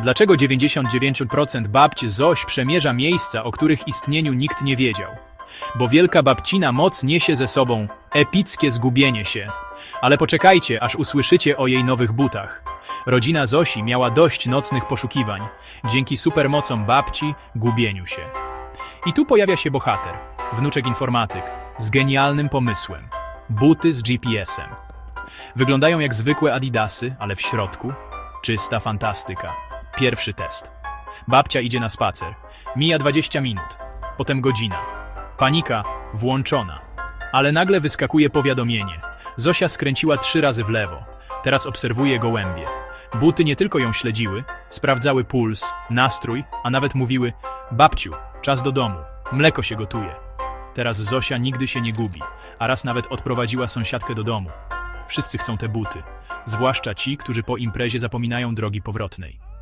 Dlaczego 99% babci Zoś przemierza miejsca, o których istnieniu nikt nie wiedział? Bo wielka babcina moc niesie ze sobą epickie zgubienie się. Ale poczekajcie, aż usłyszycie o jej nowych butach. Rodzina Zosi miała dość nocnych poszukiwań. Dzięki supermocom babci, gubieniu się. I tu pojawia się bohater, wnuczek informatyk, z genialnym pomysłem. Buty z GPS-em. Wyglądają jak zwykłe adidasy, ale w środku czysta fantastyka. Pierwszy test. Babcia idzie na spacer. Mija 20 minut, potem godzina. Panika włączona. Ale nagle wyskakuje powiadomienie. Zosia skręciła trzy razy w lewo. Teraz obserwuje gołębie. Buty nie tylko ją śledziły, sprawdzały puls, nastrój, a nawet mówiły: Babciu, czas do domu, mleko się gotuje. Teraz Zosia nigdy się nie gubi, a raz nawet odprowadziła sąsiadkę do domu. Wszyscy chcą te buty, zwłaszcza ci, którzy po imprezie zapominają drogi powrotnej.